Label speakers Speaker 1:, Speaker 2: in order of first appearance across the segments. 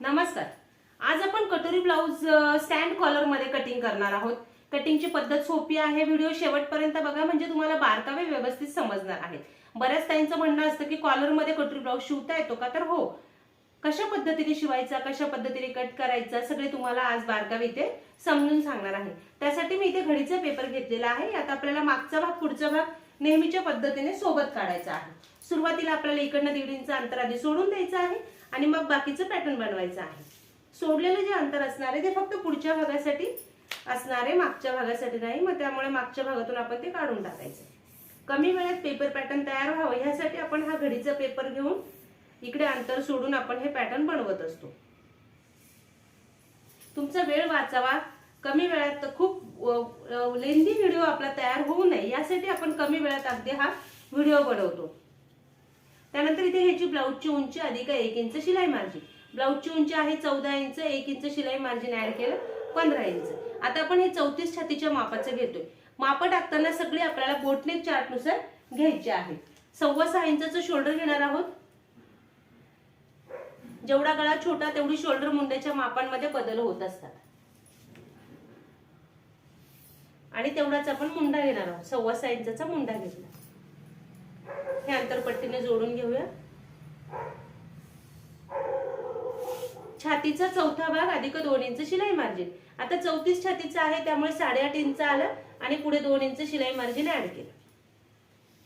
Speaker 1: नमस्कार. आज आपण कटोरी ब्लाऊज स्टँड कॉलरमध्ये कटिंग करणार आहोत. कटिंगची पद्धत सोपी आहे. व्हिडिओ शेवटपर्यंत बघा म्हणजे तुम्हाला बारकावे व्यवस्थित समजणार आहेत. बऱ्याच त्यांचं म्हणणं असतं की कॉलरमध्ये कटोरी ब्लाऊज शिवता येतो का? तर हो. कशा पद्धतीने शिवायचा कशा पद्धतीने कट करायचा सगळे तुम्हाला आज बारकावे इथे समजून सांगणार आहे. त्यासाठी मी इथे घडीचा पेपर घेतलेला आहे. आता आपल्याला मागचा भाग पुढचा भाग नेहमीच्या पद्धतीने सोबत काढायचा आहे. सुरुवातीला आपल्याला इकडनं दीड इंच अंतर आधी सोडून द्यायचं आहे आणि मग बाकीचं पॅटर्न बनवायचं आहे. सोडलेलं जे अंतर असणार आहे ते फक्त पुढच्या भागासाठी असणारे मागच्या भागासाठी नाही. मग त्यामुळे मागच्या भागातून आपण ते काढून टाकायचं. कमी वेळात पेपर पॅटर्न तयार व्हावं ह्यासाठी आपण हा घडीचा पेपर घेऊन इकडे अंतर सोडून आपण हे पॅटर्न बनवत असतो. तुमचा वेळ वाचावा. कमी वेळात तर खूप लेंदी व्हिडिओ आपला तयार होऊ नये यासाठी आपण कमी वेळात अगदी हा व्हिडिओ बनवतो. त्यानंतर इथे ह्याची ब्लाऊजची उंची अधिक एक इंच शिलाई मार्जिन ब्लाऊजची उंची आहे चौदा इंच एक इंच शिलाई मार्जिन ऍड केलं पंधरा इंच. आता आपण हे चौतीस छातीच्या मापाचं घेतोय. माप टाकताना सगळी आपल्याला बोटनेक चार्टनुसार घ्यायचे आहे. सव्वा सहा इंचाचं शोल्डर घेणार आहोत. जेवढा गळा छोटा तेवढी शोल्डर मुंड्याच्या मापांमध्ये बदल होत असतात. आणि तेवढाच आपण मुंडा घेणार आहोत. सव्वा सहा मुंडा घेतला. हे अंतरपट्टीने जोडून घेऊया. छातीचा चौथा भाग अधिक दोन इंच शिलाई मार्जिन आता चौतीस छातीचा आहे त्यामुळे साडेआठ इंच आलं आणि पुढे दोन इंच शिलाई मार्जिन ऍड केलं.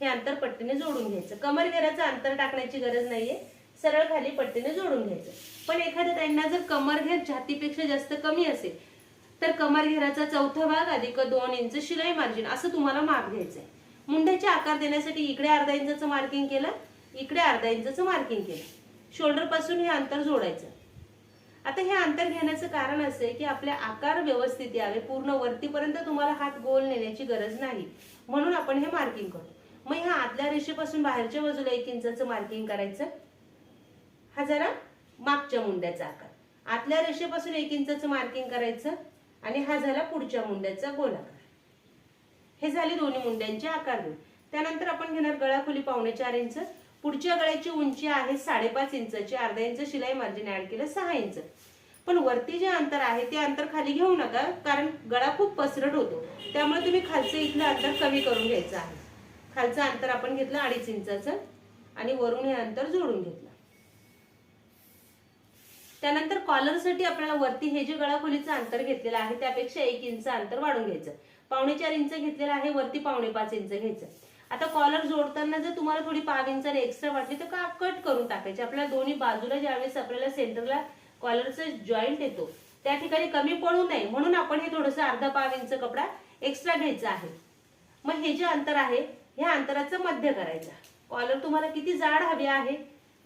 Speaker 1: हे अंतर पट्टीने जोडून घ्यायचं. कमर घेराचं अंतर टाकण्याची गरज नाहीये. सरळ खाली पट्टीने जोडून घ्यायचं. पण एखाद्या त्यांना जर कमर घेर छातीपेक्षा जास्त कमी असेल तर कमर घेराचा चौथा भाग अधिक दोन इंच शिलाई मार्जिन असं तुम्हाला माप घ्यायचंय. मुंड्याचे आकार देण्यासाठी इकडे अर्धा इंचाचं मार्किंग केलं इकडे अर्धा इंचाचं मार्किंग केलं. शोल्डरपासून हे अंतर जोडायचं. आता हे अंतर घेण्याचं कारण असं आहे की आपले आकार व्यवस्थित यावे पूर्ण वरतीपर्यंत तुम्हाला हात गोल नेण्याची गरज नाही. म्हणून आपण हे मार्किंग करतो. मग ह्या आतल्या रेषेपासून बाहेरच्या बाजूला एक इंचाचं मार्किंग करायचं. हा जरा मागच्या मुंड्याचा आकार. आतल्या रेषेपासून एक इंचाचं मार्किंग करायचं. आणि हा झाला पुढच्या मुंड्याचा गोलाकार. हे झाले दोन्ही मुंड्यांचे आकार त्यानंतर आपण घेणार गळाखोली पावणे चार इंच. पुढच्या गळ्याची उंची आहे साडेपाच इंचाची. अर्धा इंच शिलाई मार्जिन ऍड केलं सहा इंच. पण वरती जे अंतर आहे ते अंतर खाली घेऊ नका कारण गळा खूप पसरट होतो. त्यामुळे तुम्ही खालचं इथलं अंतर कमी करून घ्यायचं आहे. खालचं अंतर आपण घेतलं अडीच इंचाचं आणि वरून हे अंतर जोडून घेतलं. त्यानंतर कॉलरसाठी आपल्याला वरती हे जे गळाखोलीचं अंतर घेतलेलं आहे त्यापेक्षा एक इंच अंतर वाढून घ्यायचं. पावणे चार इंच घेतलेलं आहे वरती पावणे पाच इंच घ्यायचं. आता कॉलर जोडताना जर तुम्हाला थोडी पाव इंच एक्स्ट्रा वाटली तर का कट करून टाकायचे? आपल्याला दोन्ही बाजूला ज्यावेळेस आपल्याला सेंटरला कॉलरचं जॉईंट येतो त्या ठिकाणी कमी पडू नये. म्हणून आपण हे थोडंसं अर्धा पाव इंच कपडा एक्स्ट्रा घ्यायचा आहे. मग हे जे अंतर आहे ह्या अंतराचं मध्य करायचं कॉलर तुम्हाला किती जाड हवी आहे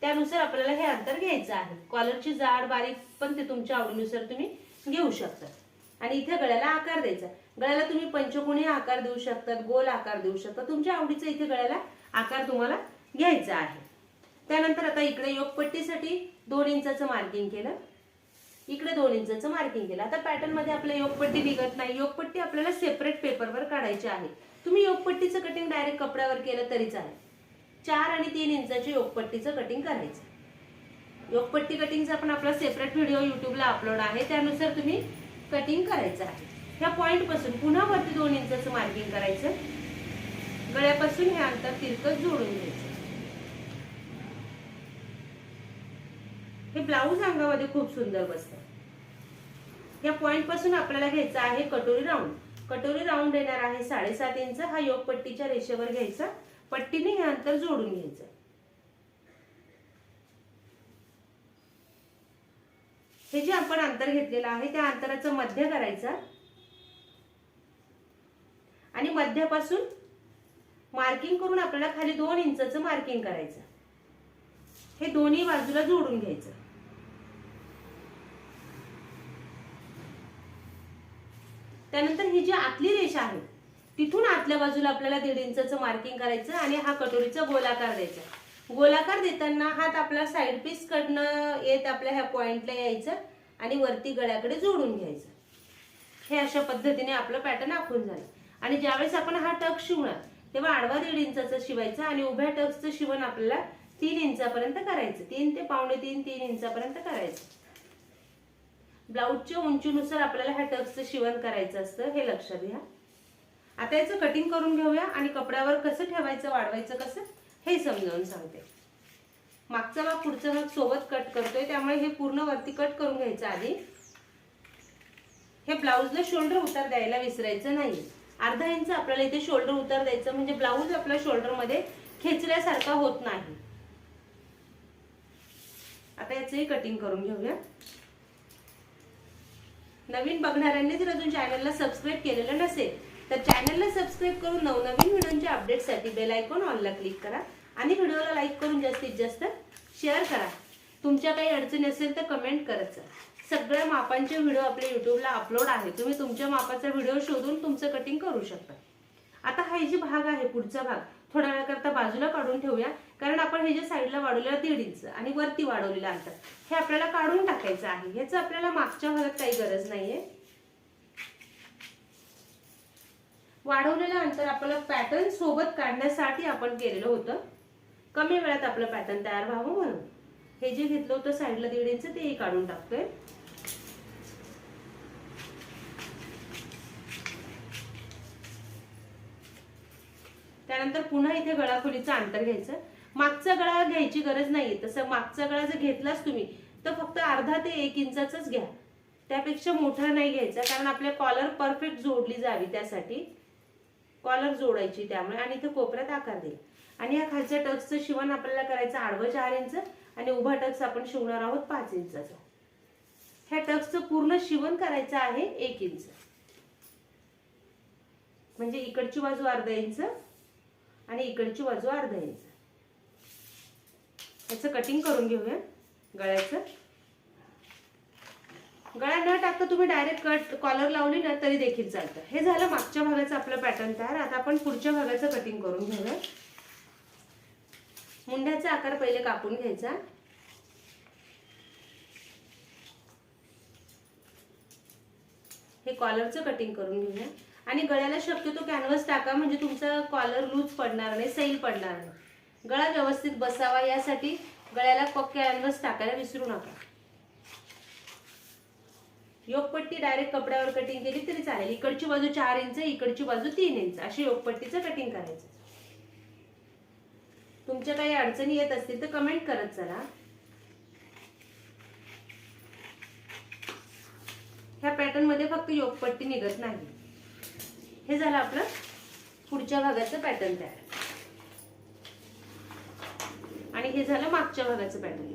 Speaker 1: त्यानुसार आपल्याला हे अंतर घ्यायचं आहे. कॉलरची जाड बारीक पण ते तुमच्या आवडीनुसार तुम्ही घेऊ शकता. आणि इथे गळ्याला आकार द्यायचा. गळ्याला तुम्ही पंचकोणी आकार देऊ शकतात गोल आकार देऊ शकता. तुमच्या आवडीचा इथे गळ्याला आकार तुम्हाला घ्यायचा आहे. त्यानंतर आता इकडे योगपट्टीसाठी दोन इंचाचं मार्किंग केलं. इकडे दोन इंचाचं मार्किंग केलं. आता पॅटर्नमध्ये आपल्या योगपट्टी निघत नाही. योगपट्टी आपल्याला सेपरेट पेपरवर काढायची आहे. तुम्ही योगपट्टीचं कटिंग डायरेक्ट कपड्यावर केलं तरी चालेल चार आणि तीन इंचाची योगपट्टीचं कटिंग करायचं. योगपट्टी कटिंगचा पण आपला सेपरेट व्हिडिओ युट्यूबला अपलोड आहे त्यानुसार तुम्ही कटिंग करायचं आहे. ह्या पॉईंटपासून पुन्हा वरती दोन इंचाचं मार्किंग करायचं. गळ्यापासून हे अंतर तिरकस जोडून घ्यायचं. हे ब्लाऊज अंगामध्ये खूप सुंदर बसतं. या पॉईंटपासून आपल्याला घ्यायचं आहे कटोरी राऊंड कटोरी राऊंड येणार आहे साडेसात इंच. हा योगपट्टीच्या रेषेवर घ्यायचा. पट्टीने हे अंतर जोडून घ्यायचं हे जे आपण अंतर घेतलेलं आहे त्या अंतराचं मध्य करायचं. आणि मध्यापासून मार्किंग करून आपल्याला खाली दोन इंचाचं मार्किंग करायचं. हे दोन्ही बाजूला जोडून घ्यायचं. त्यानंतर ही जी आतली रेषा आहे तिथून आतल्या बाजूला आपल्याला दीड इंचाचं मार्किंग करायचं आणि हा कटोरीचा गोलाकार द्यायचा. गोलाकार देताना हात आपला साईड पीस कडनं येत आपल्या ह्या पॉइंटला यायचं आणि वरती गळ्याकडे जोडून घ्यायचं. हे अशा पद्धतीने आपलं पॅटर्न आखून झालं. आणि ज्यावेळेस आपण हा टक शिवणार तेव्हा आडवा दीड इंचाचं शिवायचा आणि उभ्या टक्सचं शिवण आपल्याला तीन इंचापर्यंत करायचं. तीन ते पावणे तीन तीन इंचापर्यंत करायचं. ब्लाऊजच्या उंचीनुसार आपल्याला ह्या टक्सचं शिवण करायचं असतं हे लक्षात घ्या. आता याचं कटिंग करून घेऊया आणि कपड्यावर कसं ठेवायचं वाढवायचं कसं हे समजावून सांगते. मागचा भाग पुढचा भाग सोबत कट करतोय त्यामुळे हे पूर्ण वरती कट करून घ्यायचं आधी. हे ब्लाऊजला शोल्डर उतार द्यायला विसरायचं नाही. अर्धा इंच आपल्याला इथे शोल्डर उतार द्यायचं म्हणजे ब्लाऊज आपल्या शोल्डरमध्ये खेचल्यासारखा होत नाही. आता याचंही कटिंग करून घेऊया. नवीन बघणाऱ्यांनी जर अजून चॅनलला सबस्क्राईब केलेलं नसेल तर चॅनलला सबस्क्राईब करून नवनवीन व्हिडिओच्या अपडेटसाठी बेल आयकॉन ऑनला क्लिक करा. आणि व्हिडिओला लाईक करून जास्तीत जास्त शेअर करा. तुमच्या काही अडचणी असेल तर कमेंट करत जा. सगळ्या मापांचे व्हिडिओ आपल्या युट्यूबला अपलोड आहे. तुम्ही तुमच्या मापाचा व्हिडिओ शोधून तुमचं कटिंग करू शकता. आता हा जे भाग आहे पुढचा भाग थोड्या वेळाकरता बाजूला काढून ठेवूया. कारण आपण हे जे साईडला वाढवलेलं दीड इंच आणि वरती वाढवलेलं अंतर हे आपल्याला काढून टाकायचं आहे. ह्याचं आपल्याला मागच्या भागात काही गरज नाहीये. वाढवलेलं अंतर आपल्याला पॅटर्न सोबत काढण्यासाठी आपण केलेलं होतं. कमी वेळात आपलं पॅटर्न तयार व्हावं म्हणून. हे जे घेतलं होतं साईडला दीड इंच तेही काढून टाकतोय. त्यानंतर पुन्हा इथे गळाखोलीचं अंतर घ्यायचं. मागचा गळा घ्यायची गरज नाहीये. तसं मागचा गळा जर घेतलाच तुम्ही तर फक्त अर्धा ते एक इंचाच घ्या. त्यापेक्षा मोठा नाही घ्यायचा कारण आपल्या कॉलर परफेक्ट जोडली जावी त्यासाठी. कॉलर जोडायची त्यामुळे आणि इथे कोपऱ्यात आकार देईल. आणि या खालच्या टक्सचं शिवण आपल्याला करायचं आडवं चार इंच आणि उभा टक्स आपण शिवणार आहोत पाच इंचाचा. ह्या टक्सचं पूर्ण शिवण करायचं आहे एक इंच. म्हणजे इकडची बाजू अर्धा इंच आणि इकडची बाजू अर्धा इंच. याचं कटिंग करून घेऊया गळ्याचं. गळा न टाकता तुम्ही डायरेक्ट कट कॉलर लावली ना तरी देखील चालतं. हे झालं मागच्या भागाचं आपलं पॅटर्न तयार. आता आपण पुढच्या भागाचं कटिंग करून घेऊया. मुंड्याचा आकार पहिले कापून घ्यायचा. हे कॉलरचं कटिंग करून घेऊया. आणि गळ्याला शक्यतो कॅनव्हस टाका म्हणजे तुमचा कॉलर लूज पडणार नाही सैल पडणार नाही. गळा व्यवस्थित बसावा यासाठी गळ्याला कॅनव्हस टाकायला विसरू नका. योगपट्टी डायरेक्ट कपड्यावर कटिंग केली तरी चालेल. इकडची बाजू चार इंच इकडची बाजू तीन इंच अशी योगपट्टीचं कटिंग करायचं. तुमच्या काही अडचणी येत असतील तर कमेंट करत चला. ह्या पॅटर्नमध्ये फक्त योगपट्टी निघत नाही. हे झालं आपलं पुढच्या भागाचं पॅटर्न तयार. आणि हे झालं मागच्या भागाचं पॅटर्न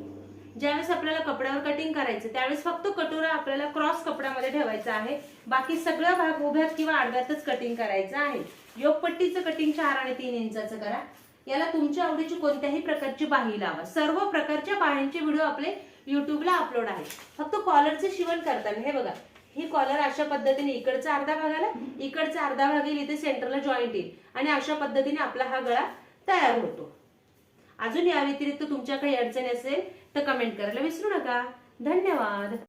Speaker 1: ज्यावेळेस आपल्याला कपड्यावर कटिंग करायचं त्यावेळेस फक्त कटोरा आपल्याला क्रॉस कपड्यामध्ये ठेवायचा आहे. बाकी सगळा भाग उभ्यात किंवा आडव्यातच कटिंग करायचं आहे. योगपट्टीचं कटिंग चार आणि तीन इंचाचं करा. याला तुमच्या आवडीची कोणत्याही प्रकारची बाही लावा. सर्व प्रकारच्या बाह्यांचे व्हिडिओ आपले युट्यूबला अपलोड आहे फक्त कॉलरचं शिवण करताना हे बघा. ही कॉलर अशा पद्धतीने इकडचा अर्धा भागाला इकडचा अर्धा भाग येईल इथे सेंटरला जॉईंट येईल. आणि अशा पद्धतीने आपला हा गळा तयार होतो. अजून या व्यतिरिक्त तुमच्या काही अडचणी असेल तर कमेंट करायला विसरू नका. धन्यवाद.